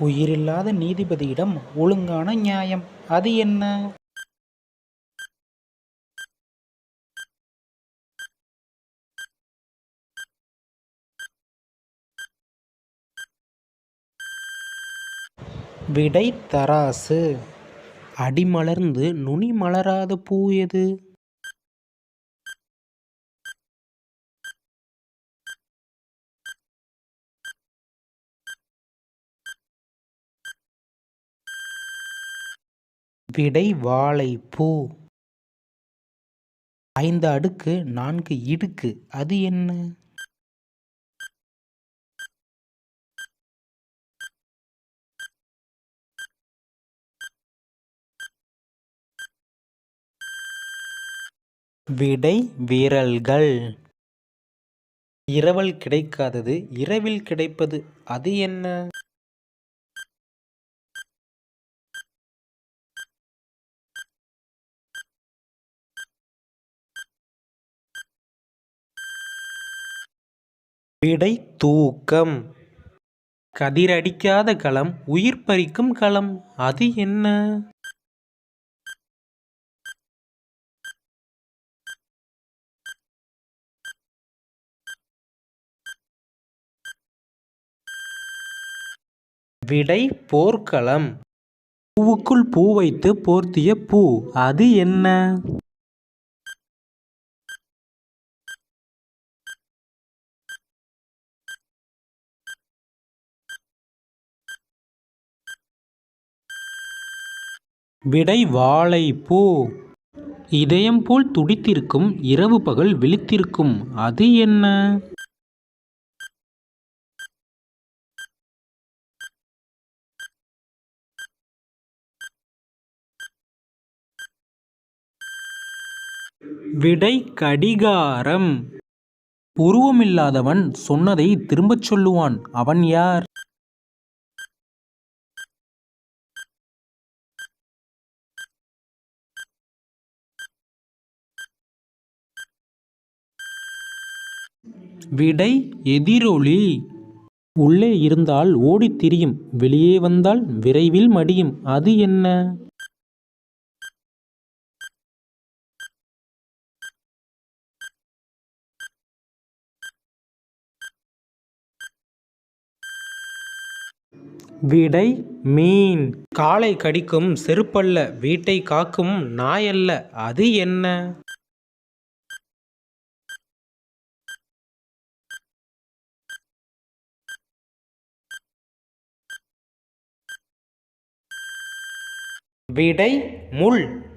உயிரில்லாத நீதிபதியிடம் ஒழுங்கான நியாயம். அது என்ன? விடை தராசு. அடிமலர்ந்து நுனி மலராத பூ எது? விடை வாழைப்பூ. ஐந்து அடுக்கு நான்கு இடுக்கு. அது என்ன? விடை வீரல்கள். இரவல் கிடைக்காதது இரவில் கிடைப்பது அது என்ன? விடை தூக்கம். கதிரடிக்காத களம் உயிர் பறிக்கும் களம். அது என்ன? விடை போர்க்களம். பூவுக்குள் பூ வைத்து போர்த்திய பூ. அது என்ன? விடை வாழைப்பூ இதயம் போல் துடித்திருக்கும் இரவு பகல் விழித்திருக்கும் அது என்ன? விடை கடிகாரம் உருவமில்லாதவன் சொன்னதை திரும்பச் சொல்லுவான். அவன் யார்? விடை எதிரொலி. உள்ளே இருந்தால் ஓடித் திரியும் வெளியே வந்தால் விரைவில் மடியும். அது என்ன? விடை மீன். காலை கடிக்கும் செருப்பல்ல வீட்டை காக்கும் நாயல்ல அது என்ன? விடை முள்.